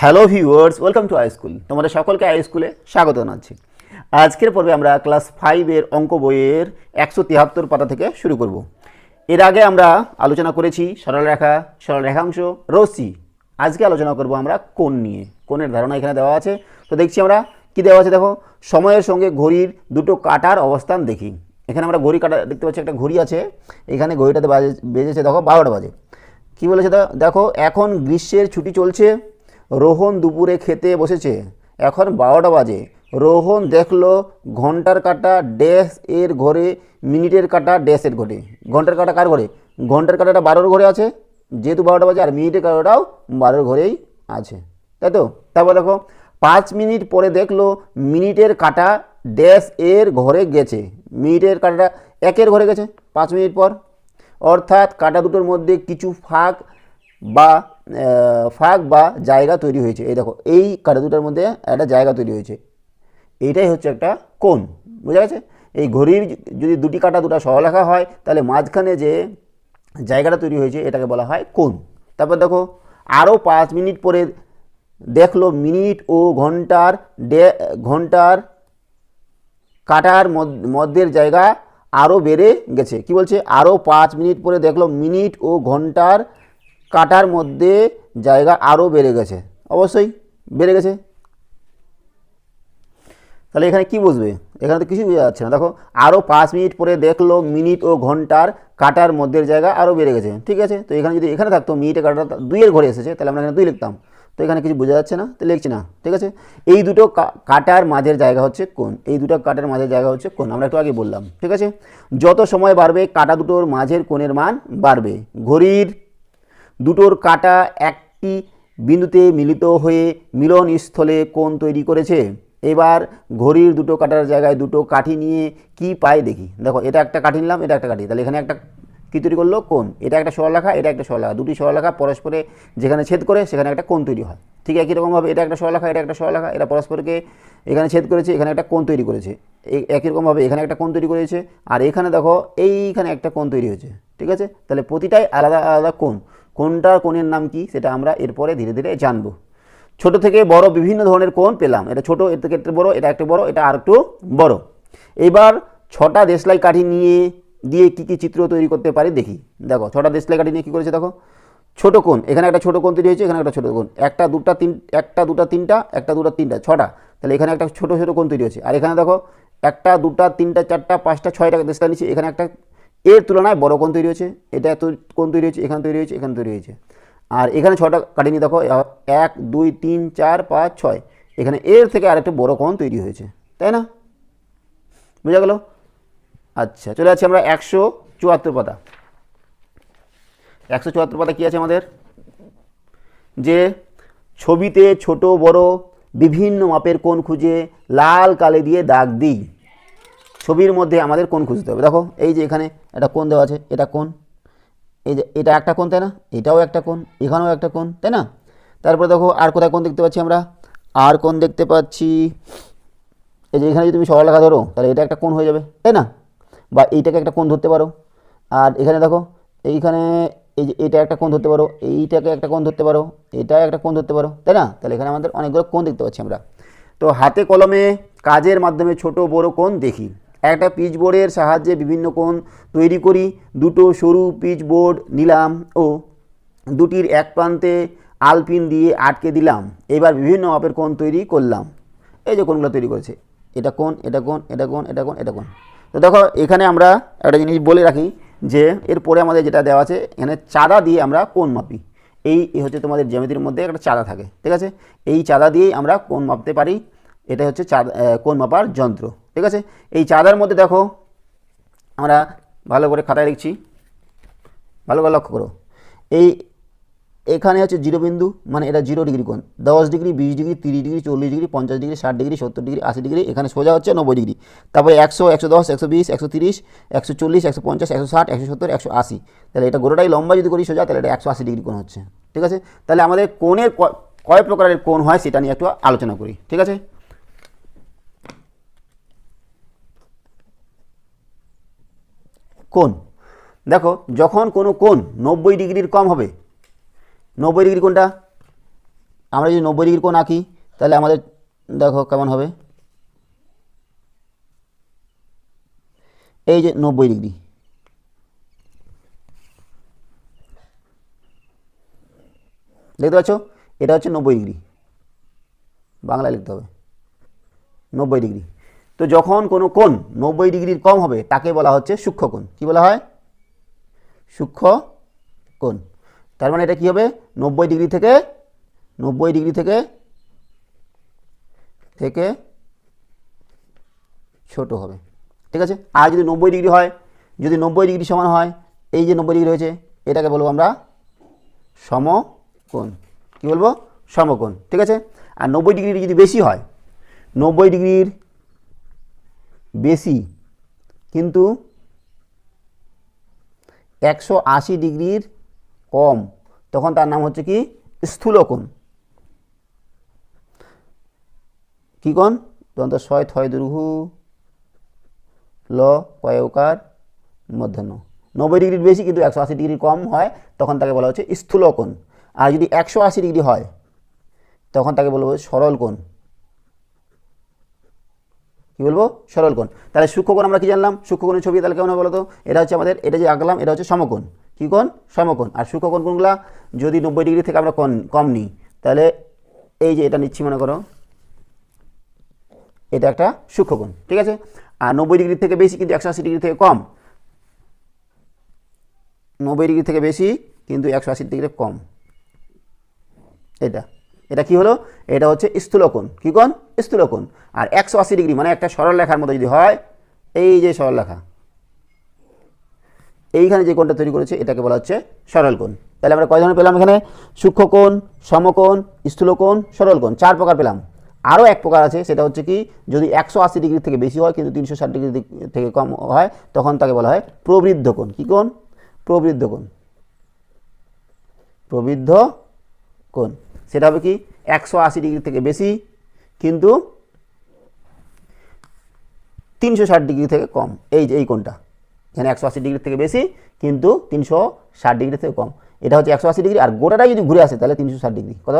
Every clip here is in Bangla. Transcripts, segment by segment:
Hello viewers, welcome to I school তোমাদের সকলকে আই স্কুলে স্বাগত জানাচ্ছি। আজকের পর্বে আমরা ক্লাস ফাইভের অঙ্ক বইয়ের একশো তিয়াত্তর পাতা থেকে শুরু করব। এর আগে আমরা আলোচনা করেছি সরলরেখা সরলরেখাংশ রশ্মি। আজকে আলোচনা করব আমরা কোণ নিয়ে। কোণের ধারণা এখানে দেওয়া আছে। তো দেখছি আমরা কি দেওয়া আছে দেখো? সময়ের সঙ্গে ঘড়ির দুটো কাটার অবস্থান দেখি। এখানে আমরা ঘড়ি কাটা দেখতে পাচ্ছি, একটা ঘড়ি আছে। এখানে ঘড়িটাতে বাজে বেজেছে দেখো বারোটা বাজে। কি বলেছে দেখো, এখন গ্রীষ্মের ছুটি চলছে। রোহন দুপুরে খেতে বসেছে। এখন বারোটা বাজে। রোহন দেখল ঘণ্টার কাটা ড্যাশ এর ঘরে, মিনিটের কাটা ড্যাশের ঘরে। ঘণ্টার কাটা কার ঘরে? ঘণ্টার কাটাটা বারোর ঘরে আছে। যেহেতু বারোটা বাজে আর মিনিটের কাটাটাও বারোর ঘরেই আছে। তাই তো? তারপর দেখো, পাঁচ মিনিট পরে দেখল মিনিটের কাটা ড্যাশ এর ঘরে গেছে। মিনিটের কাটাটা একের ঘরে গেছে, পাঁচ মিনিট পর। অর্থাৎ কাটা দুটোর মধ্যে কিছু ফাঁক বা ফাঁক বা জায়গা তৈরি হয়েছে। এই দেখো, এই কাটা দুটার মধ্যে একটা জায়গা তৈরি হয়েছে। এইটাই হচ্ছে একটা কোণ, বোঝা গেছে? এই ঘড়ির যদি দুটি কাটা দুটো সহলেখা হয়, তাহলে মাঝখানে যে জায়গাটা তৈরি হয়েছে, এটাকে বলা হয় কোণ। তারপর দেখো আরও পাঁচ মিনিট পরে দেখল মিনিট ও ঘণ্টার ডে, ঘণ্টার কাটার মধ্য- মধ্যের জায়গা আরও বেড়ে গেছে। কি বলছে? আরও পাঁচ মিনিট পরে দেখল মিনিট ও ঘণ্টার কাটার মধ্যে জায়গা আরও বেড়ে গেছে। অবশ্যই বেড়ে গেছে। তাহলে এখানে কি বুঝবে? এখানে তো কিছুই বোঝা যাচ্ছে না। দেখো, আরও পাঁচ মিনিট পরে দেখল মিনিট ও ঘণ্টার কাটার মধ্যের জায়গা আরও বেড়ে গেছে। ঠিক আছে? তো এখানে যদি এখানে থাকতো, মিনিটে কাটাটা দুইয়ের ঘরে এসেছে, তাহলে আমরা এখানে দুই লিখতাম। তো এখানে কিছু বোঝা যাচ্ছে না, তো লিখছি না। ঠিক আছে? এই দুটো কাটার মাঝের জায়গা হচ্ছে কোন এই দুটো কাটার মাঝের জায়গা হচ্ছে কোন আমরা একটু আগে বললাম। ঠিক আছে? যত সময় বাড়বে, কাটা দুটোর মাঝের কোণের মান বাড়বে। ঘড়ির দুটোর কাটা একটি বিন্দুতে মিলিত হয়ে মিলনস্থলে কোণ তৈরি করেছে। এবার ঘড়ির দুটো কাটার জায়গায় দুটো কাঠি নিয়ে কি পাই দেখি। দেখো, এটা একটা কাঠি নিলাম, এটা একটা কাঠি। তাহলে এখানে একটা কী তৈরি করল? কোণ। এটা একটা সরলরেখা, এটা একটা সরলরেখা। দুটি সরলরেখা পরস্পরে যেখানে ছেদ করে সেখানে একটা কোণ তৈরি হয়। ঠিক একই রকমভাবে এটা একটা সরলরেখা, এটা একটা সরলরেখা। এটা পরস্পরকে এখানে ছেদ করেছে, এখানে একটা কোণ তৈরি করেছে। একই রকমভাবে এখানে একটা কোণ তৈরি করেছে। আর এখানে দেখো, এইখানে একটা কোণ তৈরি হয়েছে। ঠিক আছে? তাহলে প্রতিটাই আলাদা আলাদা কোণ। কোনটার কোণের নাম কি সেটা আমরা এরপরে ধীরে ধীরে জানব। ছোট থেকে বড় বিভিন্ন ধরনের কোণ পেলাম। এটা ছোট, এর থেকে বড়, এটা একটু বড়, এটা আর একটু বড়। এবার ছটা দেশলাই কাঠি নিয়ে, দিয়ে কি কি চিত্র তৈরি করতে পারি দেখি। দেখো, ছটা দেশলাই কাঠি নিয়ে কী করেছে দেখো? ছোট কোণ, এখানে একটা ছোট কোণ তৈরি হয়েছে, এখানে একটা ছোট কোণ। একটা, দুটা, তিন, একটা, দুটা, তিনটা, একটা, দুটা, তিনটা, ছটা। তাহলে এখানে একটা ছোট ছোট কোণ তৈরি হয়েছে। আর এখানে দেখো, একটা, দুটা, তিনটা, চারটা, পাঁচটা, ছয়টা দেশলাই নিচ্ছে এখানে একটা এর তুলনায় বড় কোণ তৈরি হয়েছে, এটা এত কোণ তৈরি হয়েছে, এখানে তৈরি হয়েছে, এখানে তৈরি হয়েছে। আর এখানে ছটা কাটিনি দেখো এক, দুই, তিন, চার, পাঁচ, ছয়। এখানে এর থেকে আরেকটা বড় কোণ তৈরি হয়েছে, তাই না? বুঝা গেল? আচ্ছা চলে যাচ্ছি আমরা একশো চুয়াত্তর পাতা। একশো চুয়াত্তর পাতা কী আছে আমাদের? যে ছবিতে ছোট, বড়, বিভিন্ন মাপের কোণ খুঁজে লাল কালে দিয়ে দাগ দিই। ছবির মধ্যে আমাদের কোন খুঁজতে হবে। দেখো, এই যে এখানে একটা কোন দেওয়া আছে, এটা কোন এই যে এটা একটা কোণ, তাই না? এটাও একটা কোণ, এখানেও একটা কোণ, তাই না? তারপরে দেখো, আর কোথায় কোন দেখতে পাচ্ছি আমরা? আর কোন দেখতে পাচ্ছি, এই যে এখানে যদি তুমি সরলরেখা ধরো, তাহলে এটা একটা কোণ হয়ে যাবে, তাই না? বা এইটাকে একটা কোণ ধরতে পারো। আর এখানে দেখো, এইখানে এই যে এটা একটা কোণ ধরতে পারো, এইটাকে একটা কোন ধরতে পারো এটা একটা কোণ ধরতে পারো, তাই না? তাহলে এখানে আমাদের অনেকগুলো কোণ দেখতে পাচ্ছি আমরা। তো হাতে কলমে কাজের মাধ্যমে ছোট বড় কোন দেখি। একটা পিচ বোর্ডের সাহায্যে বিভিন্ন কোণ তৈরি করি। দুটো সরু পিচ বোর্ড নিলাম ও দুটির এক প্রান্তে আলপিন দিয়ে আটকে দিলাম। এবার বিভিন্ন মাপের কোণ তৈরি করলাম। এই যে কোণগুলো তৈরি করেছে। এটা কোণ এটা কোণ এটা কোণ এটা কোণ এটা কোণ। তো দেখো, এখানে আমরা একটা জিনিস বলে রাখি যে, এরপরে আমাদের যেটা দেওয়া আছে, এখানে চাঁদা দিয়ে আমরা কোণ মাপি। এই হচ্ছে তোমাদের জ্যামিতির মধ্যে একটা চাঁদা থাকে, ঠিক আছে? এই চাঁদা দিয়েই আমরা কোণ মাপতে পারি। এটা হচ্ছে চাঁদা কোণ মাপার যন্ত্র। ঠিক আছে? এই চাঁদার মধ্যে দেখো, আমরা ভালো করে খাতায় লিখছি। ভালো করে লক্ষ্য করো। এই, এখানে হচ্ছে জিরো বিন্দু মানে এটা জিরো ডিগ্রি কোণ। দশ ডিগ্রি, বিশ ডিগ্রি, তিরিশ ডিগ্রি, চল্লিশ ডিগ্রি, পঞ্চাশ ডিগ্রি, ষাট ডিগ্রি, সত্তর ডিগ্রি, আশি ডিগ্রি, এখানে সোজা হচ্ছে নব্বই ডিগ্রি। তারপরে একশো একশো দশ, একশো বিশ, একশো তিরিশ, একশো চল্লিশ, একশো পঞ্চাশ, একশো ষাট, একশো সত্তর, একশো আশি। তাহলে এটা গোটাটাই লম্বা যদি করি সোজা, তাহলে এটা একশো আশি ডিগ্রি কোণ হচ্ছে। ঠিক আছে? তাহলে আমাদের কোণের কয় প্রকারের কোণ হয় সেটা নিয়ে একটু আলোচনা করি। ঠিক আছে? কোণ। দেখো, যখন কোনো কোণ নব্বই ডিগ্রির কম হবে, নব্বই ডিগ্রি কোনটা আমরা যদি নব্বই ডিগ্রি কোণ আঁকি, তাহলে আমাদের, দেখো কেমন হবে। এই যে নব্বই ডিগ্রি। দেখতে পাচ্ছ? এটা হচ্ছে নব্বই ডিগ্রি। বাংলায় লিখতে হবে। নব্বই ডিগ্রি। তো যখন কোনো কোণ নব্বই ডিগ্রির কম হবে, তাকে বলা হচ্ছে সূক্ষ্ম কোণ। কী বলা হয়? সূক্ষ্ম কোণ। তার মানে এটা কী হবে? নব্বই ডিগ্রি থেকে, নব্বই ডিগ্রি থেকে থেকে ছোট হবে। ঠিক আছে? আর যদি নব্বই ডিগ্রি হয়, যদি নব্বই ডিগ্রি সমান হয়, এই যে নব্বই ডিগ্রি রয়েছে, এটাকে বলব আমরা সমকোণ। কী বলব? সমকোণ। ঠিক আছে? আর নব্বই ডিগ্রি যদি বেশি হয়, নব্বই ডিগ্রির বেশি। কিন্তু একশো আশি ডিগ্রির কম। তখন তার নাম হচ্ছে কি? স্থূলকোণ। কি কোণ? দন্ত ছয়, থয় দুর্ঘু ল কয়কার মধ্যাহ্ন। নব্বই ডিগ্রির বেশি, কিন্তু একশো আশি ডিগ্রি কম হয়, তখন তাকে বলা হচ্ছে স্থূলকোণ। আর যদি একশো আশি ডিগ্রি হয়, তখন তাকে বলব সরল কোণ কি বলব? সরল কোণ তাহলে সূক্ষ্মকোণ আমরা কি জানলাম? সূক্ষ্মকোণের ছবি তাহলে কেমন বলো তো এটা হচ্ছে আমাদের, এটা যে আঁকলাম, এটা হচ্ছে সমকোণ। কী কোণ? সমকোণ। আর সূক্ষ্মকোণ কোনগুলা? যদি নব্বই ডিগ্রি থেকে আমরা কম কম নিই, তাহলে এই যে এটা নিচ্ছি মনে করো, এটা একটা সূক্ষ্মকোণ, ঠিক আছে? আর নব্বই ডিগ্রি থেকে বেশি কিন্তু একশো আশি ডিগ্রি থেকে কম। নব্বই ডিগ্রি থেকে বেশি কিন্তু একশো আশি ডিগ্রি কম। এটা। এটা কি হলো? এটা হচ্ছে স্থূলকোণ। কী কোণ? স্থূলকোণ। আর একশো আশি ডিগ্রি মানে একটা সরল লেখার মতো যদি হয়, এই যে সরল লেখা এইখানে যে কোণটা তৈরি করেছে, এটাকে বলা হচ্ছে সরল কোণ। তাহলে আমরা কয় ধরনের পেলাম এখানে? সূক্ষ্মকোণ, সমকোণ, স্থূলকোণ, সরল কোণ, চার প্রকার পেলাম। আরও এক প্রকার আছে, সেটা হচ্ছে কি, যদি একশো আশি ডিগ্রি থেকে বেশি হয়, কিন্তু তিনশো ষাট ডিগ্রি থেকে কম হয়, তখন তাকে বলা হয় প্রবৃদ্ধ কোণ। কী কোণ? প্রবৃদ্ধ কোণ। প্রবৃদ্ধ কোণ। সেটা হবে কি? একশো আশি ডিগ্রি থেকে বেশি, কিন্তু তিনশো ষাট ডিগ্রি থেকে কম। এই যে, এই কোণটা। এখানে একশো আশি ডিগ্রি থেকে বেশি, কিন্তু তিনশো ষাট ডিগ্রি থেকে কম। এটা হচ্ছে একশো আশি ডিগ্রি, আর গোটাটাই যদি ঘুরে আসে, তাহলে তিনশো ষাট ডিগ্রি। কত?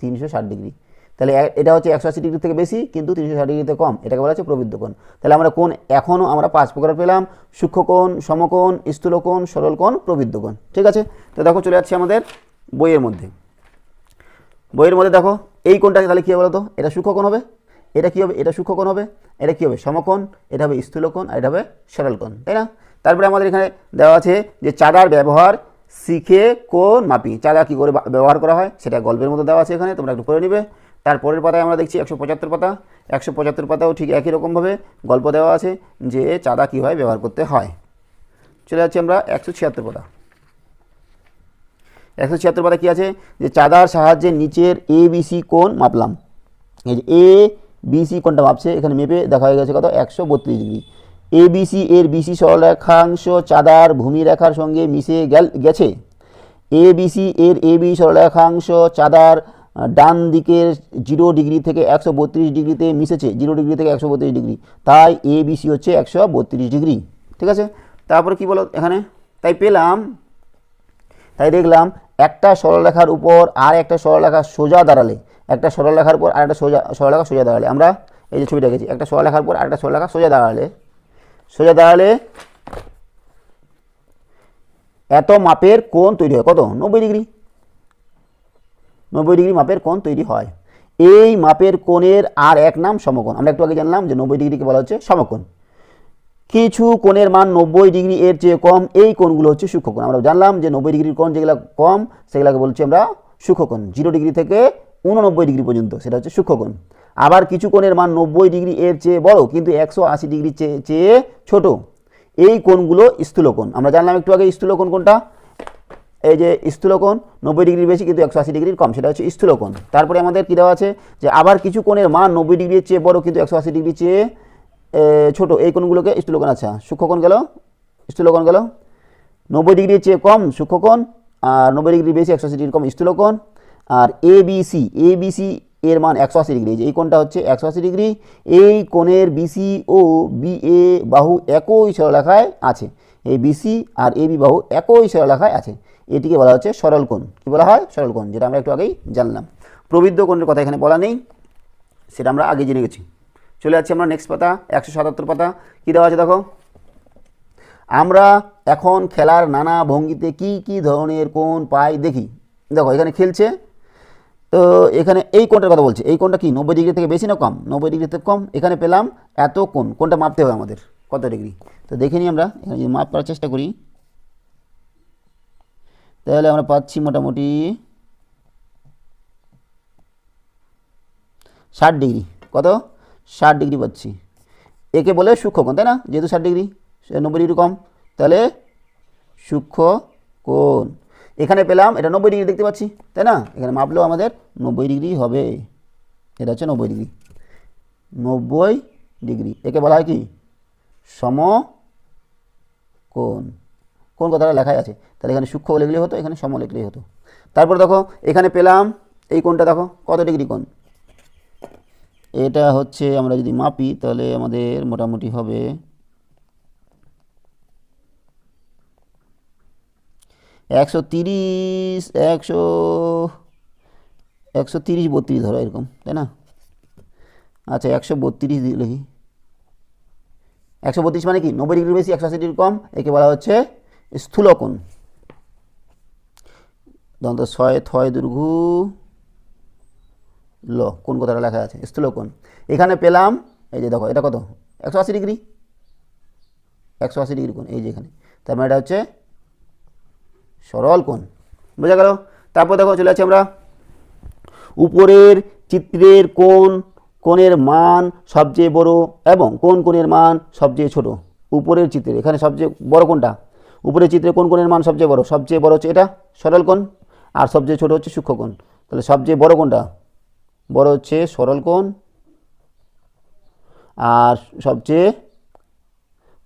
তিনশো ষাট ডিগ্রি। তাহলে এটা হচ্ছে একশো আশি ডিগ্রি থেকে বেশি, কিন্তু তিনশো ষাট ডিগ্রিতে কম। এটাকে বলা হচ্ছে প্রবৃদ্ধ কোণ। তাহলে আমরা কোণ এখনও আমরা পাঁচ প্রকার পেলাম। সূক্ষ্মকোণ সমকোণ স্থূলকোণ সরল কোণ প্রবৃদ্ধ কোণ। ঠিক আছে? তো দেখো, চলে যাচ্ছে আমাদের বইয়ের মধ্যে। বইয়ের মধ্যে দেখো, এই কোণটাকে তাহলে কী হবে বলো তো এটা সূক্ষ্মকোণ হবে। এটা কী হবে? এটা সূক্ষ্মকোণ হবে। এটা কী হবে? সমকোণ। এটা হবে স্থূলকোণ আর এটা হবে সরল কোণ তাই না? তারপরে আমাদের এখানে দেওয়া আছে যে চাঁদার ব্যবহার শিখে কোন মাপি। চাঁদা কী করে ব্যবহার করা হয়? সেটা গল্পের মতো দেওয়া আছে এখানে, তোমরা একটু করে নিবে। তারপরের পাতায় আমরা দেখছি একশো পঁচাত্তর পাতা। একশো পঁচাত্তর পাতাও ঠিক একই রকমভাবে গল্প দেওয়া আছে যে চাঁদা কীভাবে ব্যবহার করতে হয়। চলে যাচ্ছি আমরা একশো ছিয়াত্তর পাতা। একশো ছিয়াত্তর পাতা কী আছে? যে চাঁদার সাহায্যে নিচের এ বিসি কোণ মাপলাম। এই যে এ বিসি কোণটা মাপছে, এখানে মেপে দেখা হয়ে গেছে কত? একশো বত্রিশ ডিগ্রি। এ বিসি এর বিসি সরলরেখাংশ চাঁদার ভূমিরেখার সঙ্গে মিশে গেল গেছে। এ বিসি এর এ বি সরলরেখাংশ চাঁদার ডান দিকের জিরো ডিগ্রি থেকে একশো বত্রিশ ডিগ্রিতে মিশেছে। জিরো ডিগ্রি থেকে একশো বত্রিশ ডিগ্রি। তাই এ বিসি হচ্ছে একশো বত্রিশ ডিগ্রি। ঠিক আছে? তারপরে কি বলো এখানে? তাই পেলাম। তাই দেখলাম একটা সরলরেখার উপর আর একটা সরলরেখা সোজা দাঁড়ালে, একটা সরলরেখার উপর আর একটা সোজা, সরলরেখা সোজা দাঁড়ালে, আমরা এই যে ছবিটা গেছি একটা সরলরেখার উপর আর একটা সরলরেখা সোজা দাঁড়ালে সোজা দাঁড়ালে এত মাপের কোণ তৈরি হয়। কত? নব্বই ডিগ্রি। নব্বই ডিগ্রি মাপের কোণ তৈরি হয়। এই মাপের কোণের আর এক নাম সমকোণ। আমরা একটু আগে জানলাম যে নব্বই ডিগ্রিকে বলা হচ্ছে সমকোণ। কিছু কোণের মান নব্বই ডিগ্রি এর চেয়ে কম, এই কোণগুলো হচ্ছে সূক্ষ্মকোণ। আমরা জানলাম যে নব্বই ডিগ্রির কোণ যেগুলো কম, সেগুলোকে বলছি আমরা সূক্ষ্মকোণ। জিরো ডিগ্রি থেকে উননব্বই ডিগ্রি পর্যন্ত, সেটা হচ্ছে সূক্ষ্মকোণ। আবার কিছু কোণের মান নব্বই ডিগ্রি এর চেয়ে বড়, কিন্তু একশো আশি ডিগ্রি চেয়ে ছোট। এই কোণগুলো স্থূলকোণ। আমরা জানলাম একটু আগে স্থূলকোণ কোনটা এই যে স্থূলকোণ, নব্বই ডিগ্রির বেশি, কিন্তু একশো আশি ডিগ্রির কম, সেটা হচ্ছে স্থূলকোণ। তারপরে আমাদের কী দেওয়া আছে? যে আবার কিছু কোণের মান নব্বই ডিগ্রির চেয়ে বড়, কিন্তু একশো আশি ডিগ্রি চেয়ে ছোট, এই কোণগুলোকে স্থূলকোণ আচ্ছা সূক্ষ্মকোণ গেল, স্থূলকোণ গেল। নব্বই ডিগ্রির চেয়ে কম সূক্ষ্মকোণ, আর নব্বই ডিগ্রি বেশি একশো আশি ডিগ্রি কম স্থূলকোণ। আর এ বিসি এ বিসি এর মান একশো আশি ডিগ্রি, এই কোণটা হচ্ছে একশো আশি ডিগ্রি, এই কোণের বিসি ও বি এ বাহু একই সরলরেখায় আছে। এই বিসি আর এ বি বাহু একই সরলরেখায় আছে। এটিকে বলা হচ্ছে সরল কোণ। কী বলা হয়? সরল কোণ, যেটা আমরা একটু আগেই জানলাম। প্রবৃদ্ধ কোণের কথা এখানে বলা নেই, সেটা আমরা আগে জেনে গেছি। চলে যাচ্ছি আমরা নেক্সট পাতা, একশো সাতাত্তর পাতা। কী দেওয়া আছে দেখো? আমরা এখন খেলার নানা ভঙ্গিতে কি কি ধরনের কোন পাই দেখি। দেখো, এখানে খেলছে, তো এখানে এই কোণটার কথা বলছে। এই কোণটা কি, নব্বই ডিগ্রি থেকে বেশি না কম? নব্বই ডিগ্রি থেকে কম। এখানে পেলাম এত কোণ কোনটা মাপতে হবে আমাদের। কত ডিগ্রি তো দেখে নিই আমরা, এখানে যদি মাপ করার চেষ্টা করি, তাহলে আমরা পাচ্ছি মোটামুটি ষাট ডিগ্রি কত? ষাট ডিগ্রি পাচ্ছি। একে বলে সূক্ষ্মকোণ, তাই না? যেহেতু ষাট ডিগ্রি নব্বই ডিগ্রি কম। তাহলে সূক্ষ্ম কোণ এখানে পেলাম, এটা নব্বই ডিগ্রি দেখতে পাচ্ছি, তাই না? এখানে মাপলেও আমাদের নব্বই ডিগ্রি হবে। এটা হচ্ছে নব্বই ডিগ্রি। নব্বই ডিগ্রি। একে বলা হয় কি? সম কোন কথাটা লেখাই আছে? তাহলে এখানে সূক্ষ্ম লিখলেই হতো, এখানে সম লিখলেই হতো। তারপর দেখো, এখানে পেলাম, এই কোণটা দেখো, কত ডিগ্রি কোণ? এটা হচ্ছে আমরা যদি মাপি, তাহলে আমাদের মোটামুটি হবে একশো তিরিশ, একশো একশো তিরিশ বত্রিশ ধরো এরকম, তাই না? আচ্ছা একশো বত্রিশ লিখি। একশো বত্রিশ মানে কি? নব্বই ডিগ্রি বেশি, একশো আশি কম, একে বলা হচ্ছে স্থূলকোণ। দন্ত ছয়, থয় দুর্ঘু ল, কোন কথাটা লেখা আছে? স্থূলকোণ। এখানে পেলাম, এই যে দেখো, এটা কত? একশো আশি ডিগ্রি? একশো আশি ডিগ্রি কোণ, এই যে এখানে। তার মানে এটা হচ্ছে সরল কোণ। বোঝা গেল? তারপর দেখো, চলে যাচ্ছি আমরা। উপরের চিত্রের কোন কোণের মান সবচেয়ে বড় এবং কোন কোণের মান সবচেয়ে ছোট। উপরের চিত্রে এখানে সবচেয়ে বড় কোনটা উপরের চিত্রে কোন কোণের মান সবচেয়ে বড়। সবচেয়ে বড় হচ্ছে এটা সরল কোণ, আর সবচেয়ে ছোট হচ্ছে সূক্ষ্ম কোণ। তাহলে সবচেয়ে বড় কোনটা বড় হচ্ছে সরল কোণ। আর সবচেয়ে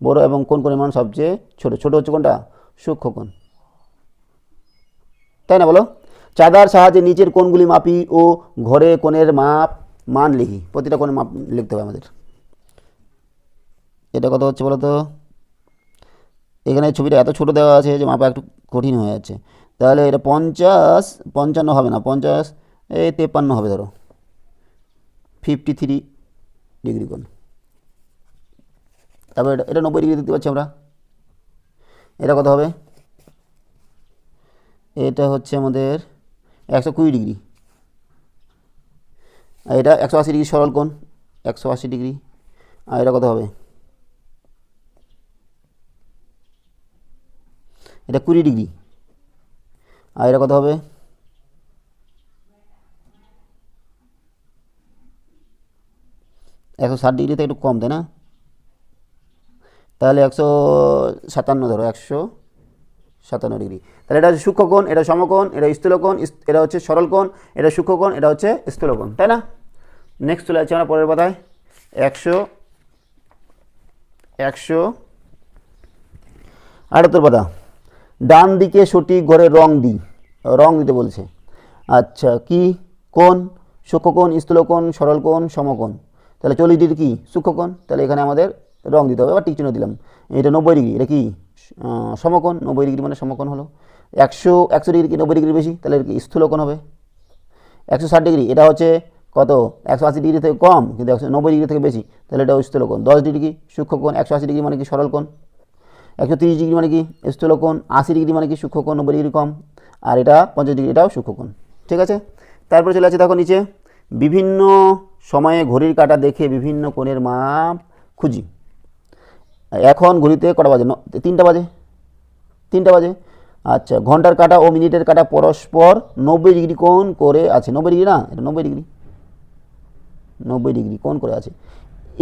বড় এবং কোন কোণের মান সবচেয়ে ছোট। ছোট হচ্ছে কোনটা? সূক্ষ্ম কোণ। তাই না বলো? চাঁদার সাহায্যে নিচের কোণগুলি মাপি ও ঘরে কোণের মাপ, মান লিখি। প্রতিটা কোণের মাপ লিখতে হবে আমাদের। এটা কত হচ্ছে বলো তো এখানে ছবিটা এত ছোট দেওয়া আছে যে মাপা একটু কঠিন হয়ে যাচ্ছে। তাহলে এটা পঞ্চাশ, পঞ্চান্ন হবে না। পঞ্চাশ, এই তেপ্পান্ন হবে ধরো। ফিফটি থ্রি ডিগ্রি কোণ। তারপর এটা এটা নব্বই ডিগ্রি দেখতে পাচ্ছি আমরা। এটা কত হবে? এটা হচ্ছে আমাদের একশো কুড়ি ডিগ্রি আর এটা একশো আশি ডিগ্রি সরল কোণ, একশো আশি ডিগ্রি আর এটা কত হবে? এটা কুড়ি ডিগ্রি আর এটা কত হবে? একশো ষাট ডিগ্রি ডিগ্রিতে একটু কম, তাই না? তাহলে একশো সাতান্ন ধরো, একশো সাতান্ন ডিগ্রি। তাহলে এটা হচ্ছে সূক্ষ্মকোণ, এটা সমকোণ, এটা স্থূলকোণ এটা হচ্ছে সরল কোণ এটা সূক্ষ্মকোণ, এটা হচ্ছে স্থূলকোণ, তাই না? নেক্সট চলে যাচ্ছে আমরা পরের পাতায়। একশো একশো, আটাত্তর পাতা। ডান দিকে সঠিক ঘরে রং দিই রং দিতে বলছে। আচ্ছা কি? কোণ, সূক্ষ্মকোণ, স্থূলকোণ সরল কোণ সমকোণ। তাহলে চল্লিশ ডিগ্রি কি? সূক্ষ্মকোণ। তাহলে এখানে আমাদের রং দিতে হবে বা টিক চিহ্ন দিলাম। এটা নব্বই ডিগ্রি, এটা কি? সমকোণ, নব্বই ডিগ্রি মানে সমকোণ হলো। একশো একশো ডিগ্রি কি নব্বই ডিগ্রি বেশি? তাহলে স্থূলকোণ হবে? একশো ষাট ডিগ্রি, এটা হচ্ছে কত? একশো আশি ডিগ্রি থেকে কম, কিন্তু একশো নব্বই ডিগ্রি থেকে বেশি। তাহলে এটা স্থূলকোণ। দশ ডিগ্রি সূক্ষ্মকোণ। একশো আশি ডিগ্রি মানে কি সরল কোণ একশো তিরিশ ডিগ্রি মানে কি স্থূলকোণ? আশি ডিগ্রি মানে কি সূক্ষ্মকোণ, নব্বই ডিগ্রি কম। আর এটা পঞ্চাশ ডিগ্রি, এটাও সূক্ষ্মকোণ। ঠিক আছে? তারপরে চলে আছে দেখো নিচে। বিভিন্ন সময়ে ঘড়ির কাঁটা দেখে বিভিন্ন কোণের মাপ খুঁজি। এখন ঘড়িতে কটা বাজে? তিনটা বাজে। তিনটা বাজে? আচ্ছা ঘণ্টার কাঁটা ও মিনিটের কাঁটা পরস্পর নব্বই ডিগ্রি কোণ করে আছে। নব্বই ডিগ্রি না? এটা নব্বই ডিগ্রি। নব্বই ডিগ্রি কোণ করে আছে।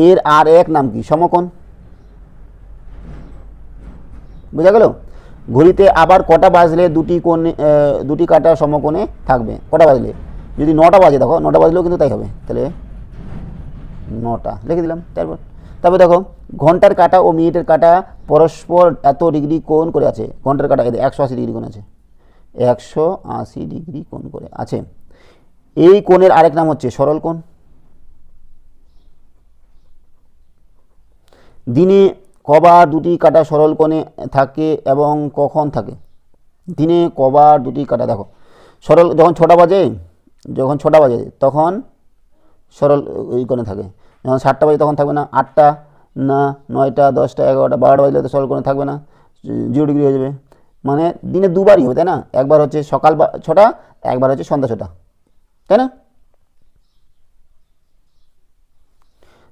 এর আর এক নাম কি? সমকোণ। বোঝা গেল? ঘড়িতে আবার কটা বাজলে দুটি কোণে দুটি কাটা সমকোণে থাকবে? কটা বাজলে? যদি নটা বাজে, দেখো, নটা বাজলেও কিন্তু তাই হবে। তাহলে নটা, লিখে দিলাম, তারপর। তারপর দেখো, ঘণ্টার কাটা ও মিনিটের কাটা পরস্পর এত ডিগ্রি কোণ করে আছে। ঘণ্টার কাটা একশো আশি ডিগ্রি কোণ আছে। একশো আশি ডিগ্রি কোণ করে আছে। এই কোণের আরেক নাম হচ্ছে সরল কোণ। দিনে কবার দুটি কাটা সরল কোণে থাকে এবং কখন থাকে? দিনে কবার দুটি কাটা, দেখো। সরল, যখন ছটা বাজে যখন ছটা বাজে, তখন সরল ওই কোণে থাকে। যখন সাতটা বাজে তখন থাকবে না, আটটা, না, নয়টা, দশটা, এগারোটা, বারোটা বাজলে তো সরল কোণে থাকবে না, জিরো ডিগ্রি হয়ে যাবে। মানে দিনে দুবারই হবে, তাই না? একবার হচ্ছে সকাল ছটা, একবার হচ্ছে সন্ধ্যা ছটা, তাই না?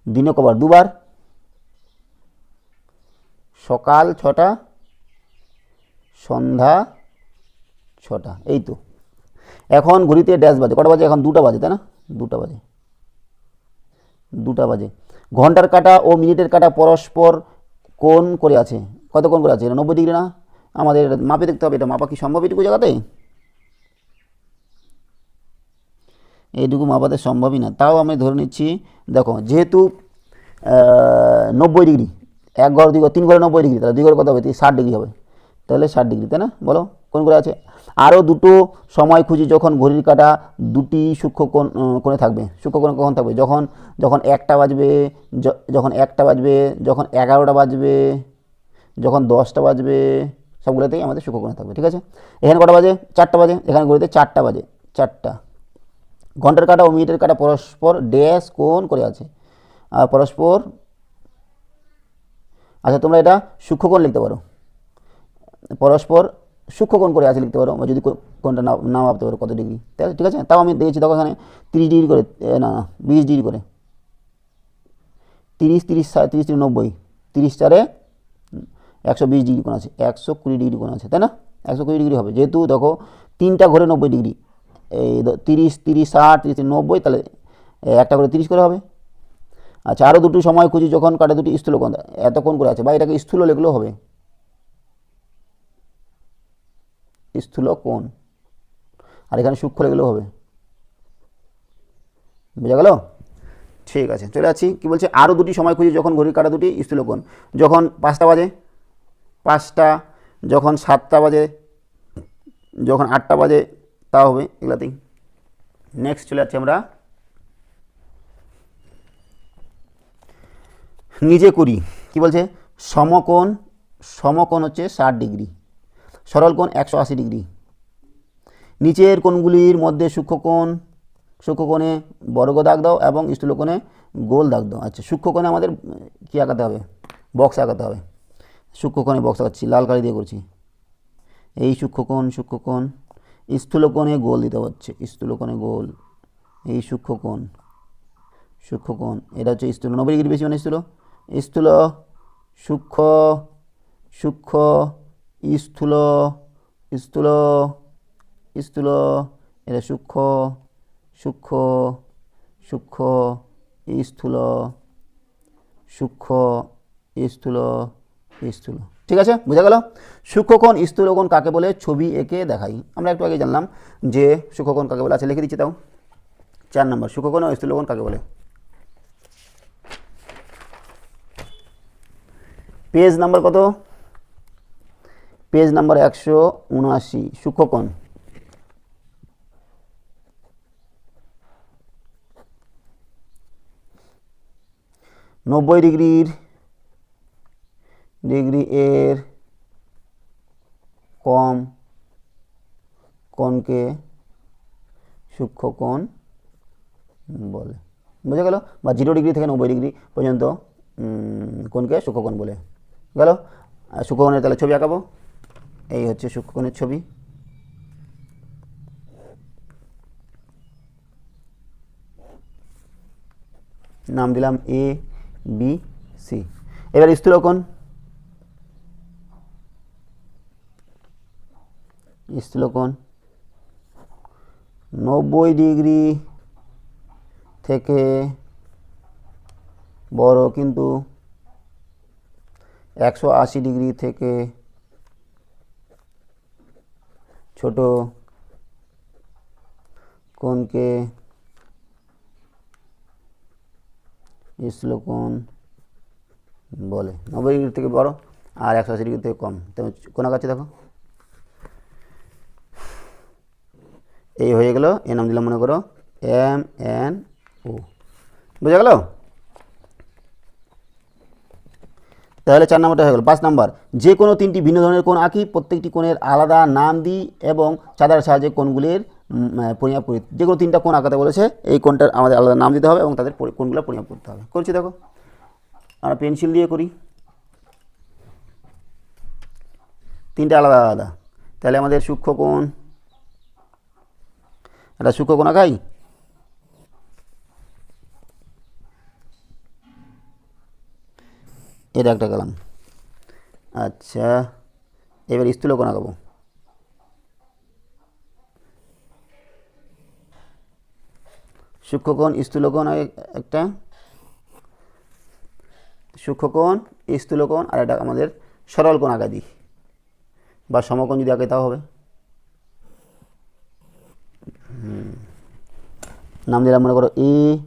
দিনে কবার? দুবার। সকাল ছটা, সন্ধ্যা ছটা, এই তো। এখন ঘড়িতে ড্যাশ বাজে। কটা বাজে এখন? দুটা বাজে, তাই না? দুটা বাজে। দুটা বাজে। ঘণ্টার কাটা ও মিনিটের কাটা পরস্পর কোন করে আছে। কত কোন করে আছে? এটা নব্বই ডিগ্রি না? আমাদের মাপে দেখতে হবে। এটা মাপা কি সম্ভব এটুকু জায়গাতে? এইটুকু মাপাতে সম্ভবই না। তাও আমি ধরে নিচ্ছি, দেখো, যেহেতু নব্বই ডিগ্রি, এক ঘর, দুই ঘর, তিন ঘরে নব্বই ডিগ্রি, তাহলে দুই ঘরে কত হবে? ষাট ডিগ্রি হবে। তাহলে ষাট ডিগ্রি, তাই না? বলো কোন করে আছে? আরও দুটো সময় খুঁজি যখন ঘড়ির কাঁটা দুটি সূক্ষ্ম কোণ কোণে থাকবে। সূক্ষ্ম কোণে কখন থাকবে? যখন যখন একটা বাজবে যখন একটা বাজবে, যখন এগারোটা বাজবে, যখন দশটা বাজবে, সবগুলোতেই আমাদের সূক্ষ্ম কোণে থাকবে, ঠিক আছে? এখানে কটা বাজে? চারটা বাজে। এখানে ঘড়িতে চারটা বাজে। চারটা। ঘণ্টার কাটা ও মিনিটের কাটা পরস্পর ড্যাশ কোণ করে আছে। আর পরস্পর আচ্ছা তোমরা এটা সূক্ষ্মকোণ লিখতে পারো। পরস্পর সূক্ষ্মকোণ করে আছে লিখতে পারো, যদি কোনটা না না ভাবতে পারো কত ডিগ্রি তাহলে ঠিক আছে? তাও আমি দেখেছি, দেখো এখানে তিরিশ ডিগ্রি করে না না, বিশ ডিগ্রি করে। তিরিশ তিরিশ তিরিশ তিরিশ, নব্বই। তিরিশ, চারে একশো বিশ ডিগ্রি কোণ আছে, একশো কুড়ি ডিগ্রি কোণ আছে, তাই না? একশো কুড়ি ডিগ্রি হবে। যেহেতু দেখো, তিনটা ঘরে নব্বই ডিগ্রি এই তিরিশ তিরিশ, ষাট, তিরিশ নব্বই, তাহলে একটা করে তিরিশ করে হবে। আচ্ছা আরও দুটো সময় খুঁজি, যখন কাটে দুটি স্থূল কোণ এত কোণ করে আছে, বা এটাকে স্থূল লিখলেও হবে। স্থূল কোণ। আর এখানে সূক্ষ্ম লিখলেও হবে। বোঝা গেল? ঠিক আছে, চলে যাচ্ছি। কি বলছে? আরও দুটি সময় খুঁজি যখন ঘড়ির কাটা দুটি স্থূল কোণ। যখন পাঁচটা বাজে, পাঁচটা, যখন সাতটা বাজে, যখন আটটা বাজে তা হবে এগুলাতেই। নেক্সট চলে যাচ্ছি আমরা। নিজে করি। কি বলছে? সমকোণ সমকোণ হচ্ছে ষাট ডিগ্রি। সরল কোণ একশো আশি ডিগ্রি। নিচের কোণগুলির মধ্যে সূক্ষ্মকোণ সূক্ষ্মকোণে বর্গ দাগ দাও এবং স্থূলকোণে গোল দাগ দাও। আচ্ছা সূক্ষ্মকোণে আমাদের কী আঁকাতে হবে? বক্স আঁকাতে হবে। সূক্ষ্মকোণে বক্স আঁকাচ্ছি, লাল কালি দিয়ে করছি। এই সূক্ষ্মকোণ সূক্ষ্মকোণ স্থূলকোণে গোল দিতে হচ্ছে স্থূলকোণে গোল। এই সূক্ষ্মকোণ সূক্ষ্মকোণ এটা হচ্ছে স্থূল। নব্বই ডিগ্রি বেশি মানে স্থূল। স্থূল, সূক্ষ্ম সূক্ষ্ম স্থূল স্থূল স্থূল এটা সূক্ষ্ম সূক্ষ্ম সূক্ষ্ম স্থূল সূক্ষ্ম স্থূল স্থূল ঠিক আছে? বোঝা গেল? সূক্ষ্মকোণ স্থূলকোণ কাকে বলে? ছবি এঁকে দেখাই। আমরা একটু আগে জানলাম যে সূক্ষ্মকোণ কাকে বলে? আছে, লিখে দিচ্ছি তাও। চার নম্বর সূক্ষ্মকোণ ও স্থূলকোণ কাকে বলে? পেজ নাম্বার কত? পেজ নাম্বার একশো উনআশি সূক্ষ্মকোণ নব্বই ডিগ্রির, ডিগ্রি এর কম কোণকে সূক্ষ্মকোণ বলে। বুঝা গেল? বা জিরো ডিগ্রি থেকে নব্বই ডিগ্রি পর্যন্ত কোণকে সূক্ষ্মকোণ বলে। গেল? সূক্ষ্মকোণের তাহলে ছবি আঁকাবো। এই হচ্ছে সূক্ষ্মকোণের ছবি। নাম দিলাম এ বি সি এবার স্থূলকোণ স্থূলকোণ নব্বই ডিগ্রি থেকে বড় কিন্তু একশো আশি ডিগ্রি থেকে ছোট কোণকে স্থূলকোণ বলে। নব্বই ডিগ্রি থেকে বড় আর একশো আশি ডিগ্রি থেকে কম। তুমি কোন কাছে দেখো? এই হয়ে গেল এ নাম দিলাম মনে করো, এম এন ও। বুঝা গেল? তাহলে চার নম্বরটা হয়ে গেল। পাঁচ নাম্বার যে কোনো তিনটি ভিন্ন ধরনের কোণ আঁকি প্রত্যেকটি কোণের আলাদা নাম দিই এবং চাঁদার সাহায্যে আহ, পরিমাপ করি। যে কোনো তিনটা কোণ আঁকাতে বলেছে এই কোণটার আমাদের আলাদা নাম দিতে হবে এবং তাদের কোণগুলো পরিমাপ করতে হবে। করছি দেখো। আমরা পেন্সিল দিয়ে করি। তিনটা আলাদা আলাদা। তাহলে আমাদের সূক্ষ্ম কোণ একটা সূক্ষ্ম কোণ আঁকাই এটা একটা গেলাম আচ্ছা এবার স্থূল কোণ আঁকাবো। সূক্ষ্মকোণ স্থূলকোণ এক- একটা। সূক্ষ্মকোণ স্থূলকোণ আর এটা আমাদের সরল কোণ আঁকা দিই। বা সমকোণ যদি আঁকে তাও হবে। নাম দিলাম মনে করো এ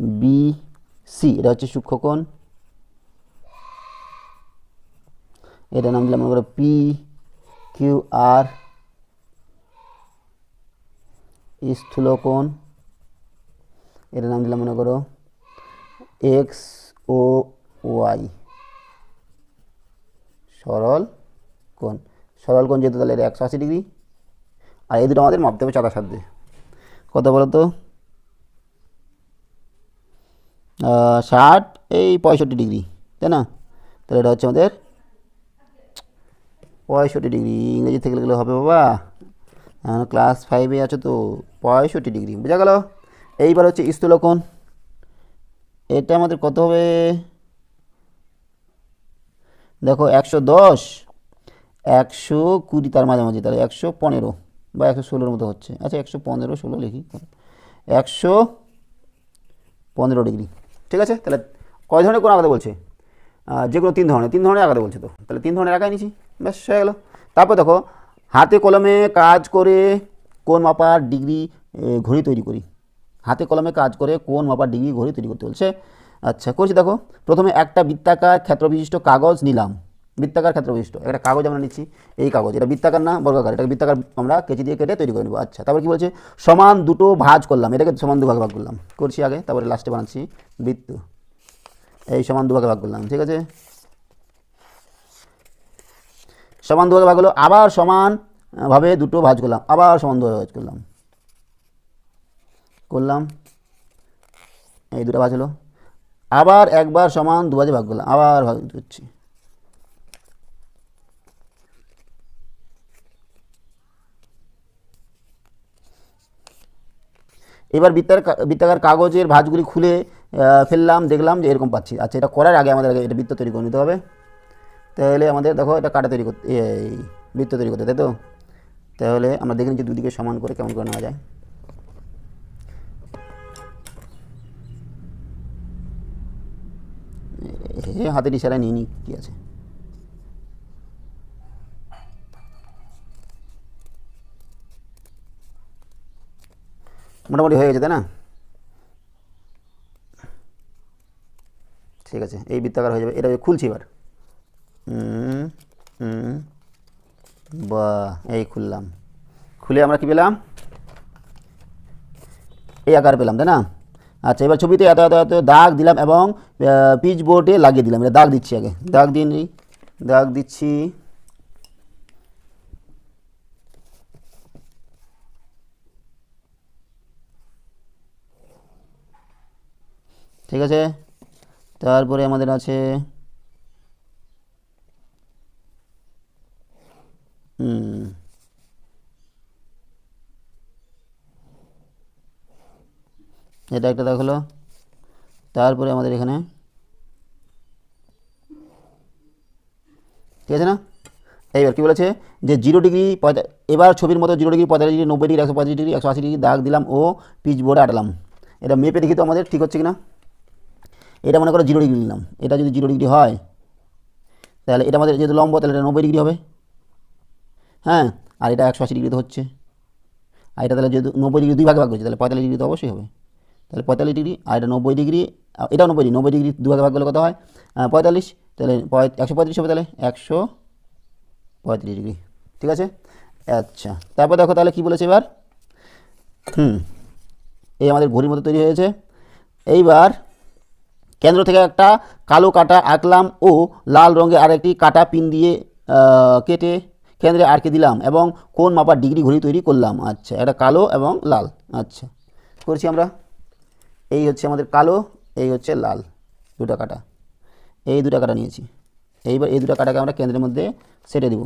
বি সি এটা হচ্ছে সূক্ষ্মকোণ। এটা নাম দিলাম মনে করো পি কিউ আর স্থূলকোণ। এটার নাম দিলাম মনে করো এক্স ও ওয়াই সরল কোণ। সরল কোণ যেহেতু তাহলে এটা একশো আশি ডিগ্রি। আর এই দুটো আমাদের মাপতে হবে চাঁদার সাথে কত বলো তো? ষাট, এই পঁয়ষট্টি ডিগ্রি, তাই না? তাহলে এটা হচ্ছে আমাদের পঁয়ষট্টি ডিগ্রি, ইংরেজি থেকে লিখলে হবে বাবা। এখন ক্লাস ফাইভে আছো তো, পঁয়ষট্টি ডিগ্রি, বোঝা গেল? এইবার হচ্ছে স্থূলকোণ। এটা আমাদের কত হবে? দেখো, একশো দশ, একশো কুড়ি তার মাঝামাঝি, তাহলে একশো পনেরো বা একশো ষোলোর মতো হচ্ছে। আচ্ছা একশো পনেরো, ষোলো লিখি। একশো পনেরো ডিগ্রি, ঠিক আছে? তাহলে কয় ধরনের কোন আঁকাতে বলছে? যে কোনো তিন ধরনের তিন ধরনের আঁকাতে বলছে তো। তাহলে তিন ধরনের আঁকাই নিছি। ব্যাস হয়ে গেলো। তারপর দেখো, হাতে কলমে কাজ করে কোন মাপার ডিগ্রি ঘড়ি তৈরি করি। হাতে কলমে কাজ করে কোন মাপার ডিগ্রি, ঘড়ি তৈরি করতে বলছে। আচ্ছা করছি দেখো। প্রথমে একটা বৃত্তাকার ক্ষেত্রবিশিষ্ট কাগজ নিলাম। বৃত্তাকার ক্ষেত্রবিশিষ্ট, একটা কাগজ আমরা নিচ্ছি, এই কাগজ। এটা বৃত্তাকার না, বর্গাকার। এটা বৃত্তাকার আমরা কেচি দিয়ে কেটে তৈরি করে নেব। আচ্ছা তারপর কী বলছে? সমান দুটো ভাঁজ করলাম। এটাকে সমান দুভাগে ভাগ করলাম। করছি আগে, তারপরে লাস্টে বানাচ্ছি বৃত্ত। এই সমান দুভাগে ভাগ করলাম, ঠিক আছে? সমান দুভাগে ভাগ হলো আবার সমান আহ, ভাবে দুটো ভাঁজ করলাম আবার সমান দুভাগে ভাঁজ করলাম। করলাম এই দুটো ভাঁজ হলো আবার একবার সমান দু ভাজে ভাগ করলাম আবার ভাগ করছি। এবার বৃত্তার বৃত্তাকার কাগজের ভাঁজগুলি খুলে ফেললাম দেখলাম যে এরকম পাচ্ছি। আচ্ছা এটা করার আগে আমাদের এটা বৃত্ত তৈরি করে নিতে হবে। তাহলে আমাদের, দেখো এটা কাটা তৈরি করতে, এই বৃত্ত তৈরি করতে, তাই তো? তাহলে আমরা দেখে নিচ্ছি দুদিকে সমান করে কেমন করে নেওয়া যায়। এ হাতের ইশারায় নিয়ে নি কী আছে? মোটামুটি হয়ে গেছে, তাই না? ঠিক আছে, এই বৃত্তাকার হয়ে যাবে, এটা খুলছি এবার। বাহ, এই খুললাম। খুলে আমরা কি পেলাম? এই আকার পেলাম, তাই না? আচ্ছা এবার ছবিতে এত এত এত দাগ দিলাম এবং পিচ বোর্ডে লাগিয়ে দিলাম। এটা দাগ দিচ্ছি আগে। দাগ দিয়ে নিই দাগ দিচ্ছি। ঠিক আছে? তারপরে আমাদের আছে হুম। এটা একটা দেখাল তারপরে আমাদের এখানে ঠিক আছে না? এইবার কী বলেছে? যে জিরো ডিগ্রি এবার ছবির মতো জিরো ডিগ্রি পঁয়তাল্লিশ ডিগ্রি, নব্বই ডিগ্রি, একশো পঁয়ত্রিশ ডিগ্রি, একশো আশি ডিগ্রি দাগ দিলাম ও পিচ বোর্ডে আটলাম। এটা মেপে দেখি তো আমাদের ঠিক হচ্ছে কি না এটা মনে করো জিরো ডিগ্রি নিলাম। এটা যদি জিরো ডিগ্রি হয়, তাহলে এটা আমাদের যেহেতু লম্ব, তাহলে এটা নব্বই ডিগ্রি হবে। হ্যাঁ আর এটা একশো আশি ডিগ্রিতে হচ্ছে। আর এটা তাহলে যেহেতু নব্বই ডিগ্রি দুই ভাগে ভাগ করছে, তাহলে পঁয়তাল্লিশ ডিগ্রি তো অবশ্যই হবে। তাহলে পঁয়তাল্লিশ ডিগ্রি আর এটা নব্বই ডিগ্রি এটাও নব্বই ডিগ্রি নব্বই ডিগ্রি দু ভাগে ভাগ করলে কত হয়? পঁয়তাল্লিশ, তাহলে একশো পঁয়ত্রিশ হবে তাহলে? একশো পঁয়ত্রিশ ডিগ্রি। ঠিক আছে? আচ্ছা তারপর দেখো তাহলে কী বলেছে এবার? হুম, এই আমাদের ঘড়ির মতো তৈরি হয়েছে। এইবার কেন্দ্র থেকে একটা কালো কাটা আঁকলাম ও লাল রঙের আরেকটি কাটা পিন দিয়ে কেটে কেন্দ্রে আরকে দিলাম এবং কোন মাপার ডিগ্রি ঘড়ি তৈরি করলাম। আচ্ছা একটা কালো এবং লাল। আচ্ছা করছি আমরা। এই হচ্ছে আমাদের কালো, এই হচ্ছে লাল, দুটা কাটা। এই দুটা কাটা নিয়েছি। এইবার এই দুটা কাটাকে আমরা কেন্দ্রের মধ্যে সেটে দিব।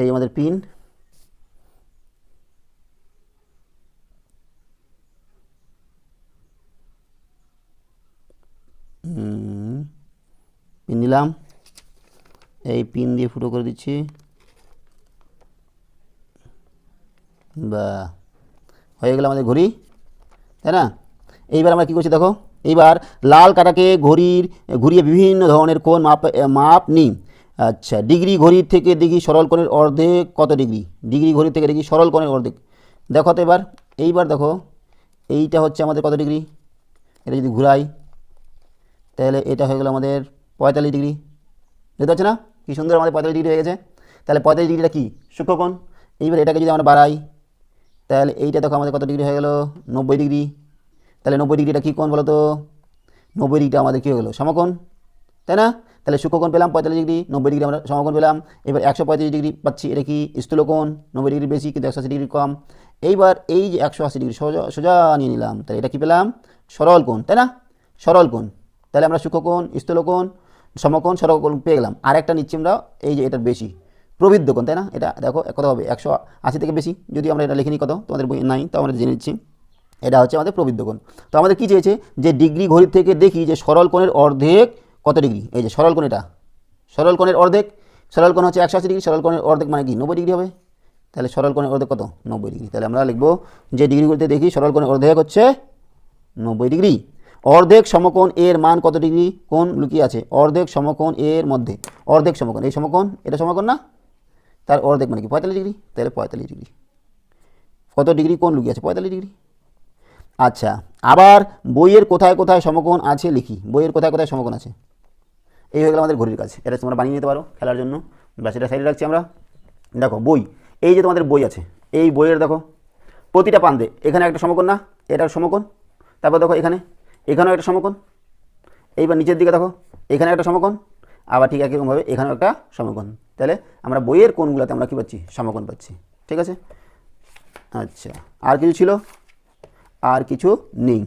এই আমাদের পিন হুম, নিলাম এই পিন দিয়ে ফুটো করে দিচ্ছি। বা, হয়ে গেল আমাদের ঘড়ি, তাই না? এইবার আমরা কী করছি দেখো, এইবার লাল কাটাকে ঘড়ির, ঘুরিয়ে বিভিন্ন ধরনের কোন মাপ মাপ নিই। আচ্ছা ডিগ্রি ঘড়ির থেকে দেখি সরল কোণের অর্ধেক কত ডিগ্রি? ডিগ্রি ঘড়ির থেকে দেখি সরল কোণের অর্ধেক। দেখো তো এবার, এইবার দেখো, এইটা হচ্ছে আমাদের কত ডিগ্রি? এটা যদি ঘুরাই, তাহলে এটা হয়ে গেল আমাদের পঁয়তাল্লিশ ডিগ্রি। দেখতে পাচ্ছ না? কি সুন্দর আমাদের পঁয়তাল্লিশ ডিগ্রি হয়ে গেছে। তাহলে পঁয়তাল্লিশ ডিগ্রিটা কি? সূক্ষ্মকোণ এইবার এটাকে যদি আমরা বাড়াই, তাহলে এইটা দেখো আমাদের কত ডিগ্রি হয়ে গেল? নব্বই ডিগ্রি। তাহলে নব্বই ডিগ্রিটা কী কোণ বলো তো নব্বই ডিগ্রিটা আমাদের কী হয়ে গেলো? সমকোণ। তাই না? তাহলে সূক্ষ্মকোণ পেলাম পঁয়তাল্লিশ ডিগ্রি, নব্বই ডিগ্রি আমরা সমকোণ পেলাম। এবার একশো পঁয়ত্রিশ ডিগ্রি পাচ্ছি, এটা কি স্থূলকোণ? নব্বই ডিগ্রি বেশি, কিন্তু একশো আশি ডিগ্রি কম। এইবার এই যে একশো আশি ডিগ্রি সোজা সোজা নিয়ে নিলাম। তাহলে এটা কী পেলাম? সরল কোণ তাই না? সরল কোণ তাহলে আমরা সূক্ষ্মকোণ স্থূলকোণ সমকোণ সরলকোণ পেয়ে গেলাম। আর একটা নিচ্ছি আমরা এই যে এটার বেশি। প্রবৃদ্ধ কোণ, তাই না? এটা দেখো কত হবে, একশো আশি থেকে বেশি। যদি আমরা এটা লিখে নিই কত? তোমাদের বই নাই, তো আমরা জেনে নিচ্ছি। এটা হচ্ছে আমাদের প্রবৃদ্ধ কোণ। তো আমাদের কী চেয়েছে? যে ডিগ্রি ঘড়ির থেকে দেখি যে সরল কোণের অর্ধেক কত ডিগ্রি? এই যে সরল কোণ এটা। সরল কোণের অর্ধেক, সরল কোণ হচ্ছে একশো আশি ডিগ্রি, সরল কোণের অর্ধেক মানে কি? নব্বই ডিগ্রি হবে। তাহলে সরল কোণের অর্ধেক কত? নব্বই ডিগ্রি। তাহলে আমরা লিখব যে ডিগ্রিগুলিতে দেখি সরল কোণের অর্ধেক হচ্ছে নব্বই ডিগ্রি। অর্ধেক সমকোণ এর মান কত ডিগ্রি কোণ লুকিয়ে আছে? অর্ধেক সমকোণ এর মধ্যে। অর্ধেক সমকোণ। এই সমকোণ, এটা সমকোণ না? তার অর্ধেক মানে কি? পঁয়তাল্লিশ ডিগ্রি? তাহলে পঁয়তাল্লিশ ডিগ্রি। কত ডিগ্রি কোণ লুকিয়ে আছে? পঁয়তাল্লিশ ডিগ্রি। আচ্ছা আবার বইয়ের কোথায় কোথায় সমকোণ আছে লিখি। বইয়ের কোথায় কোথায় সমকোণ আছে? এই হয়ে গেল আমাদের ঘড়ির কাছে এটা তোমরা বানিয়ে নিতে পারো খেলার জন্য। ব্যাস, এটা সাইডে রাখছি আমরা। দেখো, বই। এই যে তোমাদের বই আছে, এই বইয়ের দেখো, প্রতিটা পান্দে এখানে একটা সমকোণ না? এটার সমকোণ। তারপর দেখো এখানে এখানেও একটা সমকোণ। এইবার নিচের দিকে দেখো এখানে একটা সমকোণ, আবার ঠিক একইরকমভাবে এখানেও একটা সমকোণ। তাহলে আমরা বইয়ের কোণগুলোতে আমরা কী পাচ্ছি? সমকোণ পাচ্ছি। ঠিক আছে? আচ্ছা আর কিছু ছিল? আর কিছু নেই।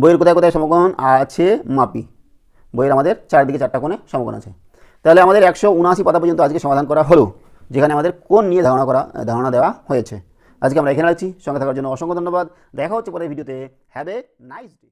বইয়ের কোথায় কোথায় সমকোণ আছে মাপি? বইয়ের আমাদের চারদিকে চারটা কোণে সমকোণ আছে। তাহলে আমাদের একশো উনআশি পাতা পর্যন্ত আজকে সমাধান করা হলো, যেখানে আমাদের কোন নিয়ে ধারণা করা, ধারণা দেওয়া হয়েছে। আজকে আমরা এখানে আছি। সঙ্গে থাকার জন্য অসংখ্য ধন্যবাদ। দেখা হচ্ছে পরের ভিডিওতে। Have a nice day